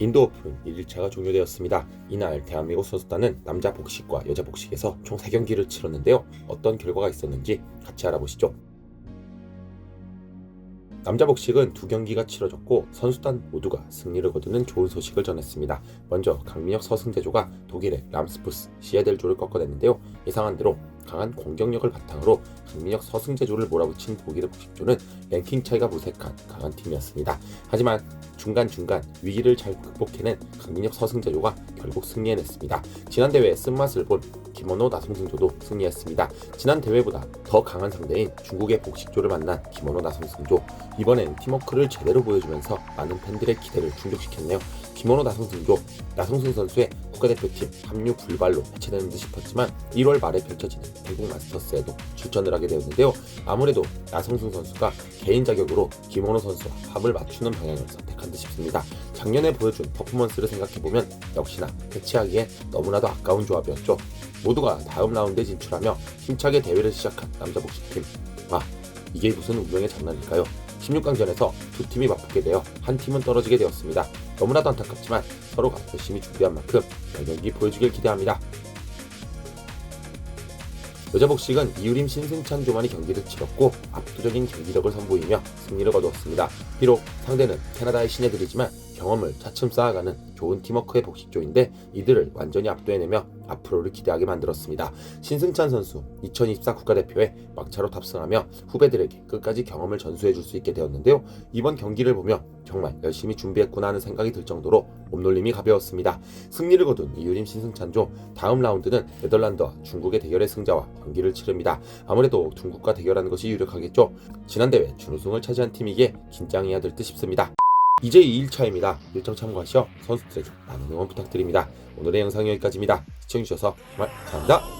인도 오픈 1일차가 종료되었습니다. 이날 대한민국 선수단은 남자 복식과 여자 복식에서 총 3경기를 치렀는데요. 어떤 결과가 있었는지 같이 알아보시죠. 남자 복식은 두 경기가 치러졌고 선수단 모두가 승리를 거두는 좋은 소식을 전했습니다. 먼저 강민혁 서승재조가 독일의 람스푸스 시에델조를 꺾어냈는데요. 예상한 대로 강한 공격력을 바탕으로 강민혁 서승재조를 몰아붙인 독일의 복식조는 랭킹 차이가 무색한 강한 팀이었습니다. 하지만 중간중간 위기를 잘 극복해낸 강민혁 서승재조가 결국 승리해냈습니다. 지난 대회 쓴맛을 본 김원호 나성승조도 승리했습니다. 지난 대회보다 더 강한 상대인 중국의 복식조를 만난 김원호 나성승조 이번엔 팀워크를 제대로 보여주면서 많은 팬들의 기대를 충족시켰네요. 김원호 나성승조 나성승 선수의 국가대표팀 합류 불발로 해체되는 듯 싶었지만 1월 말에 펼쳐지는 태국 마스터스에도 출전을 하게 되었는데요. 아무래도 나성승 선수가 개인 자격으로 김원호 선수와 합을 맞추는 방향을 선택한 듯 싶습니다. 작년에 보여준 퍼포먼스를 생각해보면 역시나 해체하기에 너무나도 아까운 조합이었죠. 모두가 다음 라운드에 진출하며 힘차게 대회를 시작한 남자 복식팀. 아, 이게 무슨 운명의 장난일까요? 16강전에서 두 팀이 맞붙게 되어 한 팀은 떨어지게 되었습니다. 너무나도 안타깝지만 서로가 열심히 준비한 만큼 열경기 보여주길 기대합니다. 여자 복식은 이유림 신승찬 조만이 경기를 치렀고 압도적인 경기력을 선보이며 승리를 거두었습니다. 비록 상대는 캐나다의 신예들이지만 경험을 차츰 쌓아가는 좋은 팀워크의 복식조인데 이들을 완전히 압도해내며 앞으로를 기대하게 만들었습니다. 신승찬 선수 2024 국가대표에 막차로 탑승하며 후배들에게 끝까지 경험을 전수해 줄 수 있게 되었는데요. 이번 경기를 보며 정말 열심히 준비했구나 하는 생각이 들 정도로 몸놀림이 가벼웠습니다. 승리를 거둔 이유림 신승찬조 다음 라운드는 네덜란드와 중국의 대결의 승자와 경기를 치릅니다. 아무래도 중국과 대결하는 것이 유력하겠죠. 지난 대회 준우승을 차지한 팀이기에 긴장해야 될 듯 싶습니다. 이제 2일차입니다. 일정 참고하시어 선수들에게 많은 응원 부탁드립니다. 오늘의 영상 여기까지입니다. 시청해주셔서 정말 감사합니다.